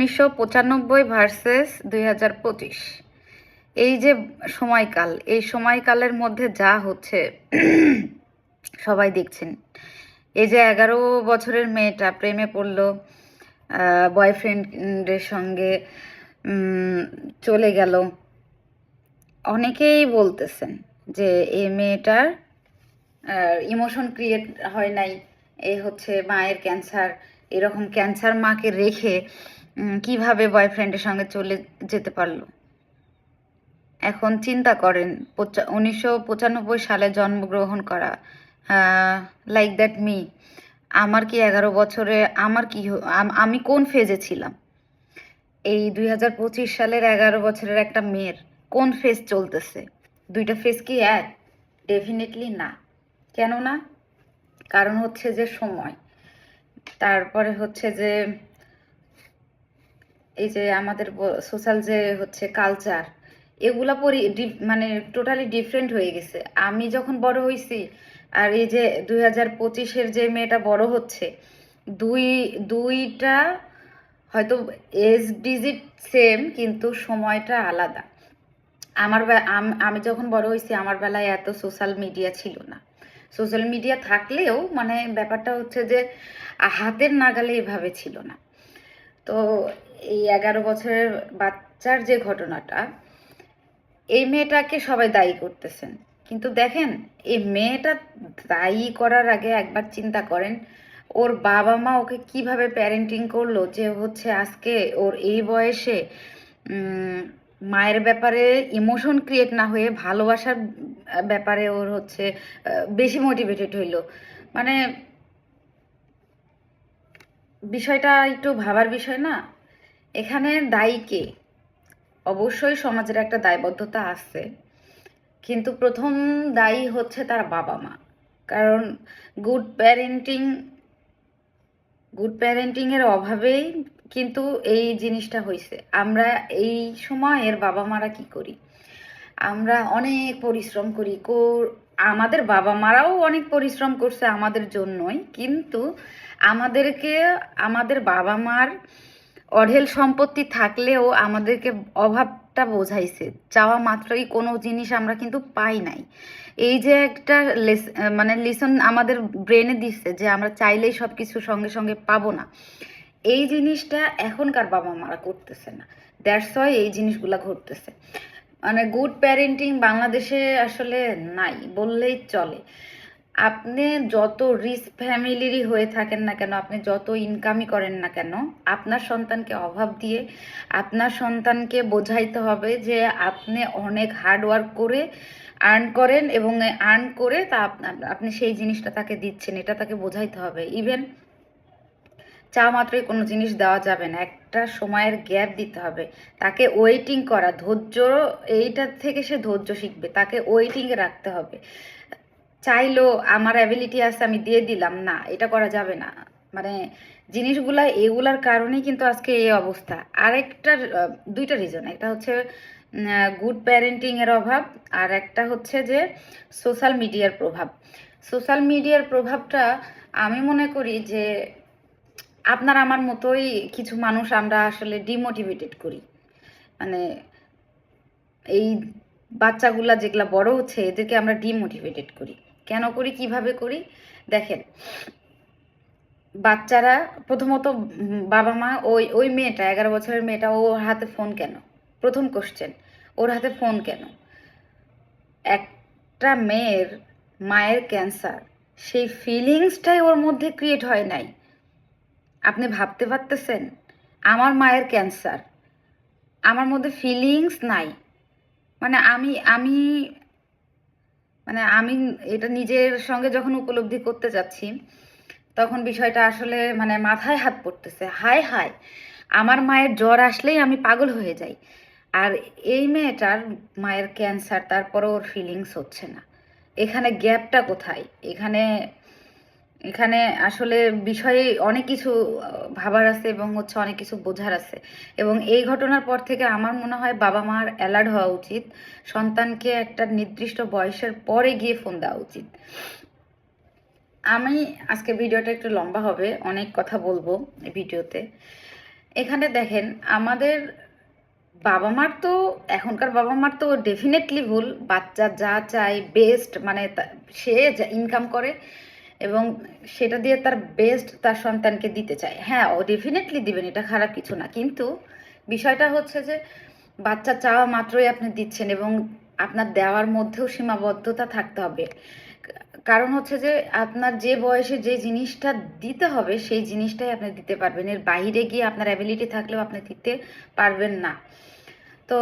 উনিশশো পঁচানব্বই ভার্সেস দুই হাজার পঁচিশ। এই যে সময়কাল, এই সময়কালের মধ্যে যা হচ্ছে, সবাই দেখছেন। এই যে এগারো বছরের মেয়েটা প্রেমে পড়ল বয়ফ্রেন্ডের সঙ্গে চলে গেল। অনেকেই বলতেছেন যে এই মেয়েটার ইমোশন ক্রিয়েট হয় নাই। এ হচ্ছে মায়ের ক্যান্সার এরকম ক্যান্সার মাকে রেখে কীভাবে বয়ফ্রেন্ডের সঙ্গে চলে যেতে পারল? এখন চিন্তা করেন উনিশশো পঁচানব্বই সালে জন্মগ্রহণ করা লাইক দ্যাট মি আমার কি এগারো বছরে, আমার কি আম- কোন ফেজে ছিলাম? এই দুই হাজার পঁচিশ সালের এগারো বছরের একটা মেয়ের কোন ফেজ চলতেছে? দুইটা ফেজ কি এক? ডেফিনেটলি না। কেন না কারণ হচ্ছে যে সময়। তারপরে হচ্ছে যে এই যে আমাদের সোশ্যাল যে হচ্ছে কালচার এগুলা পরি মানে টোটালি ডিফারেন্ট হয়ে গেছে। আমি যখন বড় হয়েছি আর এই যে দুই হাজার পঁচিশের যে মেয়েটা বড় হচ্ছে, দুই, দুইটা হয়তো এজ ডিজিট সেম কিন্তু সময়টা আলাদা। আমার আমি যখন বড় হয়েছি আমার বেলায় এত সোশ্যাল মিডিয়া ছিল না। সোশ্যাল মিডিয়া থাকলেও মানে ব্যাপারটা হচ্ছে যে, হাতের নাগালে এভাবে ছিল না। তো এই এগারো বছরের বাচ্চার যে ঘটনাটা, এই মেয়েটাকে সবাই দায়ী করতেছেন। কিন্তু দেখেন, এই মেয়েটা দায়ী করার আগে একবার চিন্তা করেন, ওর বাবা মা ওকে কীভাবে প্যারেন্টিং করল, যে হচ্ছে আজকে ওর এই বয়সে মায়ের ব্যাপারে ইমোশন ক্রিয়েট না হয়ে ভালোবাসার ব্যাপারে ওর হচ্ছে বেশি মোটিভেটেড হইল। মানে বিষয়টা একটু ভাবার বিষয় না এখানে দায়ী কে? অবশ্যই সমাজের একটা দায়বদ্ধতা আছে। কিন্তু প্রথম দায়ী হচ্ছে তার বাবা মা। কারণ গুড প্যারেন্টিং গুড প্যারেন্টিং এর অভাবেই কিন্তু এই জিনিসটা হয়েছে আমরা এই সময়ের বাবা মারা কি করি? আমরা অনেক পরিশ্রম করি। আমাদের বাবা মারাও অনেক পরিশ্রম করছে আমাদের জন্যই। কিন্তু আমাদেরকে আমাদের বাবা মার অঢেল সম্পত্তি থাকলেও আমাদেরকে অভাবটা বোঝাইছে। চাওয়া মাত্রই কোনো জিনিস আমরা কিন্তু পাই নাই। এই যে একটা লেস- মানে লিসন আমাদের ব্রেনে দিচ্ছে যে আমরা চাইলেই সব কিছু সঙ্গে সঙ্গে পাবো না। এই জিনিসটা এখনকার বাবা মারা করতেছে না। দ্যাটস ওয়াই এই জিনিসগুলা ঘটতেছে। মানে গুড প্যারেন্টিং বাংলাদেশে আসলে নাই, বললেই চলে। আপনি যত রিচ ফ্যামিলিরই হয়ে থাকেন না কেন, আপনি যত ইনকামই করেন না কেন, আপনার সন্তানকে অভাব দিয়ে আপনার সন্তানকে বোঝাইতে হবে যে আপনি অনেক হার্ড ওয়ার্ক করে আর্ন করেন এবং আর্ন করে তা আপনি সেই জিনিসটা তাকে দিচ্ছেন, এটা তাকে বোঝাইতে হবে। ইভেন চা মাত্রই কোনো জিনিস দেওয়া যাবে না, একটা সময়ের গ্যাপ দিতে হবে। তাকে ওয়েটিং করা, ধৈর্য, এইটার থেকে সে ধৈর্য শিখবে, তাকে ওয়েটিংয়ে রাখতে হবে। চাইলো আমার অ্যাবিলিটি আছে আমি দিয়ে দিলাম, না, এটা করা যাবে না। মানে জিনিসগুলা এগুলার কারণেই কিন্তু আজকে এই অবস্থা। আরেকটা দুইটা রিজন একটা হচ্ছে গুড প্যারেন্টিং এর অভাব, আর একটা হচ্ছে যে সোশ্যাল মিডিয়ার প্রভাব। সোশ্যাল মিডিয়ার প্রভাবটা আমি মনে করি যে আপনার আমার মতোই কিছু মানুষ আমরা আসলে ডিমোটিভেটেড করি। মানে এই বাচ্চাগুলা যেগুলা বড় হচ্ছে, এদেরকে আমরা ডিমোটিভেটেড করি। কেন করি, কীভাবে করি? দেখেন, বাচ্চারা প্রথমত বাবা মা, ওই ওই মেয়েটা, এগারো বছরের মেয়েটা, ওর হাতে ফোন কেন? প্রথম কোশ্চেন ওর হাতে ফোন কেন? একটা মেয়ের মায়ের ক্যান্সার সেই ফিলিংসটাই ওর মধ্যে ক্রিয়েট হয় নাই। আপনি ভাবতে পারতেছেন? আমার মায়ের ক্যান্সার আমার মধ্যে ফিলিংস নাই। মানে আমি আমি মানে আমি এটা নিজের সঙ্গে যখন উপলব্ধি করতে যাচ্ছি, তখন বিষয়টা আসলে মানে মাথায় হাত পড়তেছে। হায় হায়, আমার মায়ের জ্বর আসলেই আমি পাগল হয়ে যাই। আর এই মেয়েটার মায়ের ক্যান্সার তারপরে ওর ফিলিংস হচ্ছে না। এখানে গ্যাপটা কোথায়? এখানে এখানে আসলে বিষয়ে অনেক কিছু ভাবার আছে এবং হচ্ছে অনেক কিছু বোঝার আছে। এবং এই ঘটনার পর থেকে আমার মনে হয় বাবা মার অ্যালার্ট হওয়া উচিত। সন্তানকে একটা নির্দিষ্ট বয়সের পরে গিয়ে ফোন দেওয়া উচিত। আমি আজকে ভিডিওটা একটু লম্বা হবে, অনেক কথা বলব এই ভিডিওতে। এখানে দেখেন, আমাদের বাবা মার তো, এখনকার বাবা মার তো ডেফিনেটলি ভুল। বাচ্চা যা চায় বেস্ট মানে সে ইনকাম করে এবং সেটা দিয়ে তার বেস্ট তার সন্তানকে দিতে চায়। হ্যাঁ ও ডেফিনেটলি দিবেন, এটা খারাপ কিছু না। কিন্তু বিষয়টা হচ্ছে যে, বাচ্চা চাওয়া মাত্রই আপনি দিচ্ছেন এবং আপনার দেওয়ার মধ্যেও সীমাবদ্ধতা থাকতে হবে। কারণ হচ্ছে যে, আপনার যে বয়সে যে জিনিসটা দিতে হবে, সেই জিনিসটাই আপনি দিতে পারবেন। এর বাইরে গিয়ে আপনার অ্যাবিলিটি থাকলেও আপনি দিতে পারবেন না। তো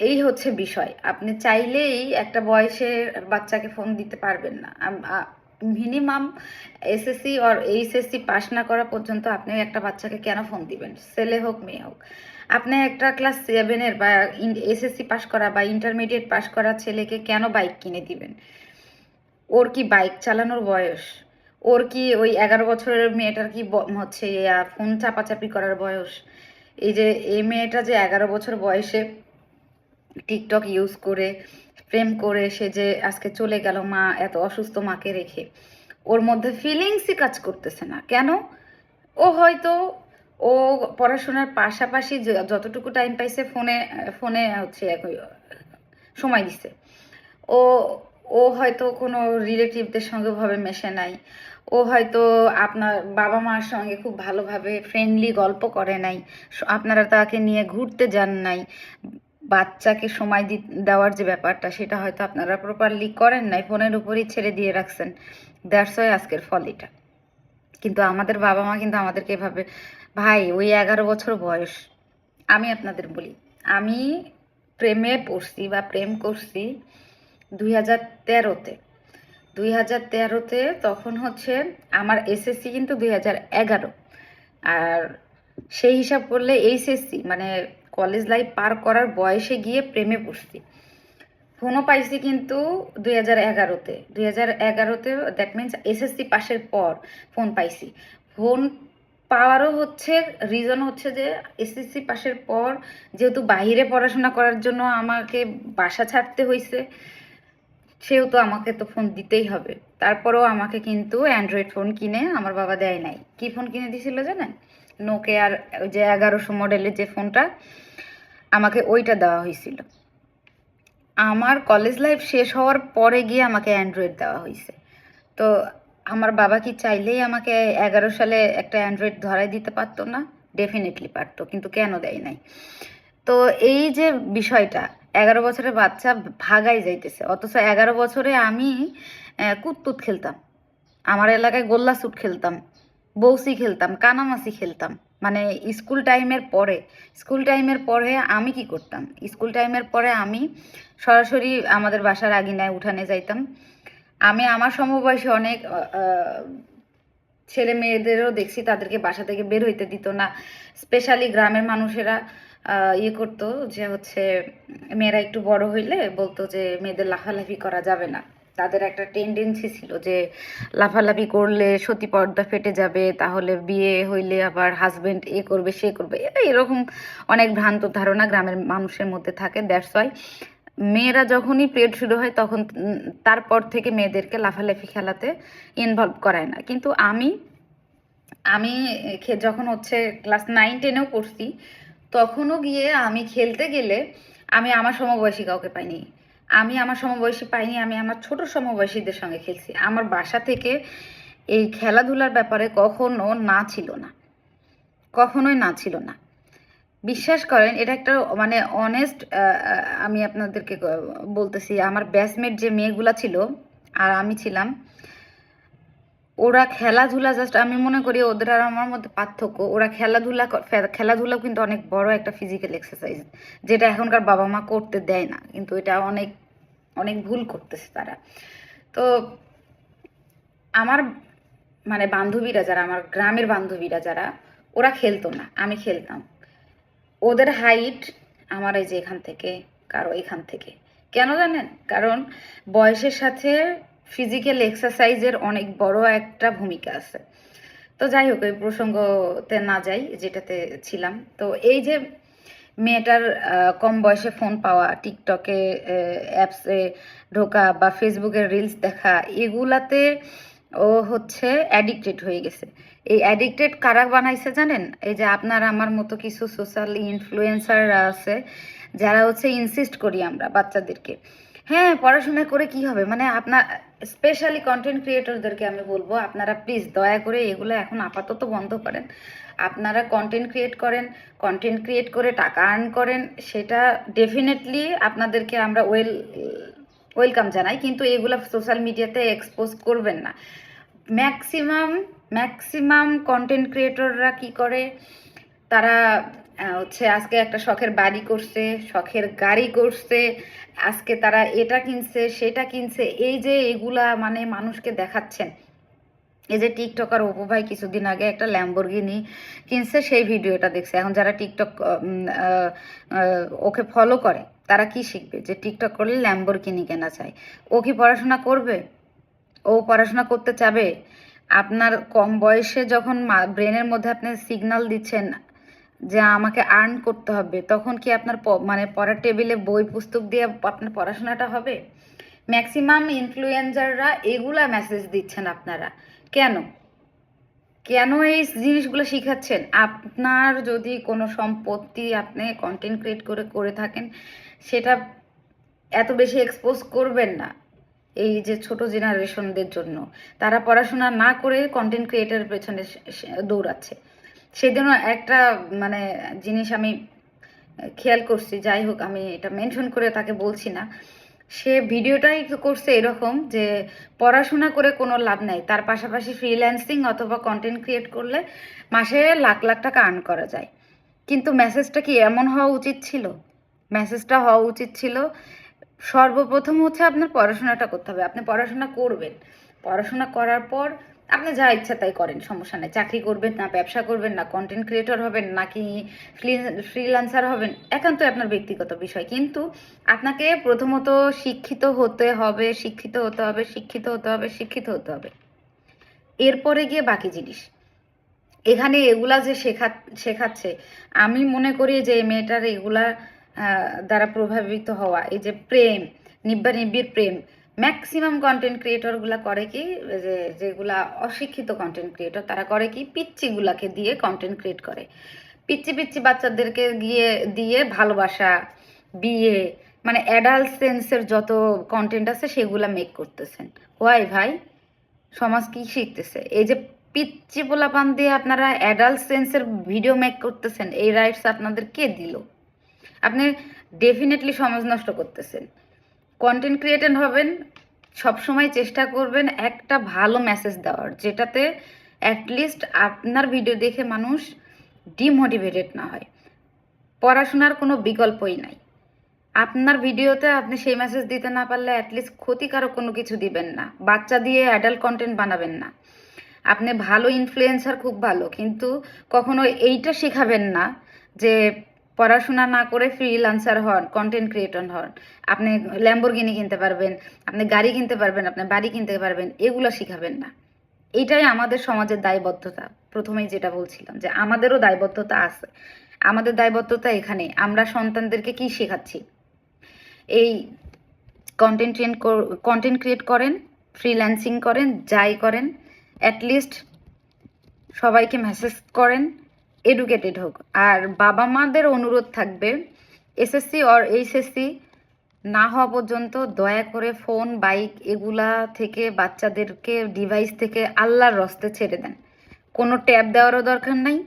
এই হচ্ছে বিষয়। আপনি চাইলেই একটা বয়সের বাচ্চাকে ফোন দিতে পারবেন না। মিনিমাম এসএসসি আর এইচএসসি পাস না করা পর্যন্ত আপনি একটা বাচ্চাকে কেন ফোন দিবেন? ছেলে হোক, মেয়ে হোক। আপনি একটা ক্লাস সেভেনের বা এসএসসি পাস করা বা ইন্টারমিডিয়েট পাস করা ছেলেকে কেন বাইক কিনে দিবেন? ওর কি বাইক চালানোর বয়স? ওর কি ওই এগারো বছরের মেয়েটার কি হচ্ছে ফোন চাপাচাপি করার বয়স? এই যে, এই মেয়েটা যে এগারো বছর বয়সে টিকটক ইউজ করে, প্রেম করে সে যে আজকে চলে গেল মা, এত অসুস্থ মাকে রেখে। ওর মধ্যে ফিলিংসই কাজ করতেছে না। কেন? ও হয়তো, ও পড়াশোনার পাশাপাশি যতটুকু টাইম পাইছে ফোনে ফোনে হচ্ছে সময় দিছে। ও ও হয়তো কোনো রিলেটিভদের সঙ্গে ভাবে মেশে নাই। ও হয়তো আপনার বাবা মার সঙ্গে খুব ভালোভাবে ফ্রেন্ডলি গল্প করে নাই। আপনারা তাকে নিয়ে ঘুরতে যান নাই। বাচ্চাকে সময় দি, দেওয়ার যে ব্যাপারটা, সেটা হয়তো আপনারা প্রপারলি করেন নাই, ফোনের উপরই ছেড়ে দিয়ে রাখছেন। দ্যাটস আজকের ফল এটা। কিন্তু আমাদের বাবা মা কিন্তু আমাদেরকে এভাবে, ভাই, ওই এগারো বছর বয়স, আমি আপনাদের বলি, আমি প্রেমে পড়ছি বা প্রেম করছি দুই হাজার তেরোতে। দুই হাজার তেরোতে তখন হচ্ছে আমার এসএসসি কিন্তু দুই হাজার এগারো। আর সেই হিসাব করলে এইচএসসি মানে কলেজ লাইফ পার করার বয়সে গিয়ে প্রেমে পড়ছি। ফোনও পাইছি কিন্তু দুই হাজার এগারোতে। দুই হাজার এগারোতে দ্যাট মিনস এসএসসি পাশের পর ফোন পাইছি। ফোন পাওয়ারও হচ্ছে রিজন হচ্ছে যে এসএসসি পাশের পর যেহেতু বাইরে পড়াশোনা করার জন্য আমাকে বাসা ছাড়তে হয়েছে সেহেতু আমাকে তো ফোন দিতেই হবে। তারপরেও আমাকে কিন্তু অ্যান্ড্রয়েড ফোন কিনে আমার বাবা দেয় নাই। কি ফোন কিনে দিয়েছিল জানেন? নোকিয়ার যে এগারোশো মডেলের যে ফোনটা, আমাকে ওইটা দেওয়া হয়েছিল। আমার কলেজ লাইফ শেষ হওয়ার পরে গিয়ে আমাকে অ্যান্ড্রয়েড দেওয়া হয়েছে। তো আমার বাবা কি চাইলেই আমাকে এগারো সালে একটা অ্যান্ড্রয়েড ধরাই দিতে পারতো না? ডেফিনেটলি পারতো, কিন্তু কেন দেয় নাই? তো এই যে বিষয়টা, এগারো বছরের বাচ্চা ভাগাই যাইতেছে। অথচ এগারো বছরে আমি কুতকুত খেলতাম। আমার এলাকায় গোল্লা স্যুট খেলতাম। বৌসি খেলতাম কানামাসি খেলতাম। মানে স্কুল টাইমের পরে, স্কুল টাইমের পরে আমি কি করতাম? স্কুল টাইমের পরে আমি সরাসরি আমাদের বাসার আগিনায় উঠানে যাইতাম। আমি আমার সমবয়সী অনেক ছেলে মেয়েদেরও দেখছি তাদেরকে বাসা থেকে বের হইতে দিত না। স্পেশালি গ্রামের মানুষেরা ইয়ে করতো যে হচ্ছে, মেয়েরা একটু বড় হইলে বলতো যে, মেয়েদের লাফালাফি করা যাবে না। তাদের একটা টেন্ডেন্সি ছিল যে লাফালাফি করলে সতী পর্দা ফেটে যাবে, তাহলে বিয়ে হইলে আবার হাজবেন্ড এ করবে, সে করবে। এরকম অনেক ভ্রান্ত ধারণা গ্রামের মানুষের মধ্যে থাকে দ্যাটস ওয়াই মেয়েরা যখনই পিরিয়ড শুরু হয় তখন তারপর থেকে মেয়েদেরকে লাফালাফি খেলাতে ইনভলভ করায় না। কিন্তু আমি আমি যখন হচ্ছে ক্লাস নাইন টেনেও পড়ছি, তখনও গিয়ে আমি খেলতে গেলে আমি আমার সমবয়সী কাউকে পাইনি। আমি আমার সমবয়সী পাইনি, আমি আমার ছোট সমবয়সীদের সঙ্গে খেলছি। আমার বাসা থেকে এই খেলাধুলার ব্যাপারে কখনো না ছিল না। কখনোই না ছিল না। বিশ্বাস করেন, এটা একটা মানে অনেস্ট আমি আপনাদেরকে বলতেছি, আমার ব্যাচমেট যে মেয়েগুলা ছিল আর আমি ছিলাম, ওরা খেলাধুলা জাস্ট আমি মনে করি ওদের আর আমার মধ্যে পার্থক্য। ওরা খেলাধুলা খেলাধুলা কিন্তু অনেক বড় একটা ফিজিক্যাল এক্সারসাইজ যেটা এখনকার বাবা মা করতে দেয় না। কিন্তু এটা অনেক অনেক ভুল করতেছে তারা। তো আমার মানে বান্ধবীরা যারা, আমার গ্রামের বান্ধবীরা যারা, ওরা খেলতো না, আমি খেলতাম। ওদের হাইট আমার এই যে এখান থেকে, কারও এখান থেকে। কেন জানেন? কারণ বয়সের সাথে ফিজিক্যাল এক্সারসাইজের অনেক বড় একটা ভূমিকা আছে। তো যাই হোক, এই প্রসঙ্গতে না যাই, যেটাতে ছিলাম। তো এই যে মেয়েটার কম বয়সে ফোন পাওয়া টিকটকে অ্যাপসে ঢোকা বা ফেসবুকের রিলস দেখা, এগুলাতে ও হচ্ছে অ্যাডিক্টেড হয়ে গেছে। এই অ্যাডিক্টেড কারা বানাইছে জানেন? এই যে আপনার আমার মতো কিছু সোশ্যাল ইনফ্লুয়েন্সাররা আছে, যারা হচ্ছে ইনসিস্ট করি আমরা বাচ্চাদেরকে। হ্যাঁ পড়াশোনা করে কি হবে? মানে আপনার স্পেশালি কন্টেন্ট ক্রিয়েটরদেরকে আমি বলব, আপনারা প্লিজ দয়া করে এগুলো এখন আপাতত বন্ধ করেন। আপনারা কন্টেন্ট ক্রিয়েট করেন কন্টেন্ট ক্রিয়েট করে টাকা আর্ন করেন, সেটা ডেফিনেটলি আপনাদেরকে আমরা ওয়েল ওয়েলকাম জানাই, কিন্তু এগুলো সোশ্যাল মিডিয়াতে এক্সপোজ করবেন না। ম্যাক্সিমাম ম্যাক্সিমাম কন্টেন্ট ক্রিয়েটররা কি করে? তারা হচ্ছে আজকে একটা শখের বাড়ি করছে, শখের গাড়ি করছে, আজকে তারা এটা কিনছে, সেটা কিনছে, এই যে এগুলা মানে মানুষকে দেখাচ্ছেন। এই যে টিকটকার অপু ভাই কিছুদিন আগে একটা ল্যাম্বরগিনি কিনছে, সেই ভিডিওটা দেখছে। এখন যারা টিকটক ওকে ফলো করে, তারা কি শিখবে যে টিকটক করলে ল্যাম্বরগিনি কেনা চায় ও কি পড়াশোনা করবে? ও পড়াশোনা করতে চাবে? আপনার কম বয়সে যখন ব্রেনের মধ্যে আপনি সিগন্যাল দিচ্ছেন যে আমাকে আর্ন করতে হবে, তখন কি আপনার মানে পড়ার টেবিলে বই, পুস্তক দিয়ে আপনার পড়াশোনাটা হবে? ম্যাক্সিমাম ইনফ্লুয়েন্সাররা এগুলা মেসেজ দিচ্ছেন আপনারা। কেন? কেন এই জিনিসগুলো শিখাচ্ছেন? আপনার যদি কোনো সম্পত্তি আপনি কন্টেন্ট ক্রিয়েট করে করে থাকেন, সেটা এত বেশি এক্সপোজ করবেন না এই যে ছোট জেনারেশনদের জন্য। তারা পড়াশোনা না করে কন্টেন্ট ক্রিয়েটারের পেছনে দৌড়াচ্ছে। সেজন্য একটা মানে জিনিস আমি খেয়াল করছি, যাই হোক আমি এটা মেনশন করে তাকে বলছি না। সে ভিডিওটাই করছে এরকম যে পড়াশোনা করে কোনো লাভ নাই। তার পাশাপাশি ফ্রিল্যান্সিং অথবা কন্টেন্ট ক্রিয়েট করলে মাসে লাখ লাখ টাকা আর্ন করা যায়। কিন্তু মেসেজটা কি এমন হওয়া উচিত ছিল? মেসেজটা হওয়া উচিত ছিল সর্বপ্রথম হচ্ছে আপনার পড়াশোনাটা করতে হবে। আপনি পড়াশোনা করবেন। পড়াশোনা করার পর আপনি যা ইচ্ছা তাই করেন, সমস্যা নেই। চাকরি করবেন না, ব্যবসা করবেন না কন্টেন্ট ক্রিয়েটর হবেন নাকি ফ্রিল্যান্সার হবেন, একান্তই আপনার ব্যক্তিগত বিষয়। কিন্তু আপনাকে প্রথমত শিক্ষিত হতে হবে, শিক্ষিত হতে হবে, শিক্ষিত হতে হবে, শিক্ষিত হতে হবে। এরপরে গিয়ে বাকি জিনিস। এখানে এগুলা যে শেখা, শেখাচ্ছে, আমি মনে করি যে মেয়েটার এগুলা দ্বারা প্রভাবিত হওয়া। এই যে প্রেম, নিব্বা নিব্বির প্রেম ম্যাক্সিমাম কন্টেন্ট ক্রিয়েটরগুলা করে কি যে যেগুলা অশিক্ষিত কন্টেন্ট ক্রিয়েটর তারা করে কি পিচ্চিগুলাকে দিয়ে কন্টেন্ট ক্রিয়েট করে। পিচ্চি পিচ্চি বাচ্চাদেরকে গিয়ে, দিয়ে ভালোবাসা, বিয়ে মানে অ্যাডাল্ট সেন্সের যত কন্টেন্ট আছে, সেগুলা মেক করতেছেন। ওয়াই ভাই, সমাজ কি শিখতেছে? এই যে পিচ্চি পোলাপান দিয়ে আপনারা অ্যাডাল্ট সেন্সের ভিডিও মেক করতেছেন, এই রাইটস আপনাদের কে দিল? আপনি ডেফিনেটলি সমাজ নষ্ট করতেছেন। কন্টেন্ট ক্রিয়েটর হবেন, সবসময় চেষ্টা করবেন একটা ভালো মেসেজ দেওয়ার, যেটাতে অ্যাটলিস্ট আপনার ভিডিও দেখে মানুষ ডিমোটিভেটেড না হয়। পড়াশোনার কোনো বিকল্পই নাই। আপনার ভিডিওতে আপনি সেই মেসেজ দিতে না পারলে অ্যাটলিস্ট ক্ষতিকারক কোনো কিছু দিবেন না। বাচ্চা দিয়ে অ্যাডাল্ট কন্টেন্ট বানাবেন না। আপনি ভালো ইনফ্লুয়েন্সার খুব ভালো, কিন্তু কখনো এইটা শেখাবেন না যে পড়াশোনা না করে ফ্রিল্যান্সার হন কন্টেন্ট ক্রিয়েটর হন। আপনি ল্যাম্বরগিনি কিনতে পারবেন, আপনি গাড়ি কিনতে পারবেন, আপনি বাড়ি কিনতে পারবেন, এগুলো শিখাবেন না। এটাই আমাদের সমাজের দায়বদ্ধতা। প্রথমেই যেটা বলছিলাম যে আমাদেরও দায়বদ্ধতা আছে। আমাদের দায়বদ্ধতা এখানে, আমরা সন্তানদেরকে কি শেখাচ্ছি? এই কন্টেন্ট কন্টেন্ট ক্রিয়েট করেন ফ্রিল্যান্সিং করেন, যাই করেন অ্যাটলিস্ট সবাইকে মেসেজ করেন এডুকেটেড হোক। আর বাবা মাদের অনুরোধ থাকবে, এসএসসি অর এইচএসসি না হওয়া পর্যন্ত দয়া করে ফোন বাইক এগুলা থেকে বাচ্চাদেরকে ডিভাইস থেকে আল্লাহর রস্তে ছেড়ে দেন। কোনো ট্যাব দেওয়ারও দরকার নাই,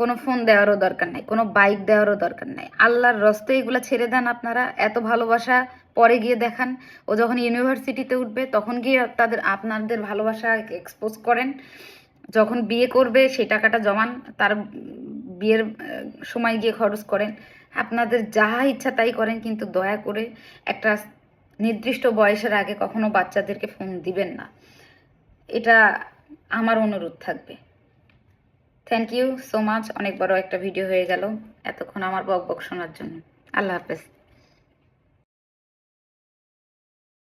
কোনো ফোন দেওয়ারও দরকার নাই, কোনো বাইক দেওয়ারও দরকার নাই। আল্লাহর রস্তে এগুলো ছেড়ে দেন আপনারা, এত ভালোবাসা পরে গিয়ে দেখান। ও যখন ইউনিভার্সিটিতে উঠবে, তখন গিয়ে তাদের, আপনাদের ভালোবাসা এক্সপোজ করেন। যখন বিয়ে করবে, সেই টাকাটা জমান, তার বিয়ের সময় গিয়ে খরচ করেন। আপনাদের যাহা ইচ্ছা তাই করেন, কিন্তু দয়া করে একটা নির্দিষ্ট বয়সের আগে কখনো বাচ্চাদেরকে ফোন দিবেন না। এটা আমার অনুরোধ থাকবে। থ্যাংক ইউ সো মাচ অনেক বড় একটা ভিডিও হয়ে গেল। এতক্ষণ আমার বক বক শোনার জন্য। আল্লাহ হাফেজ।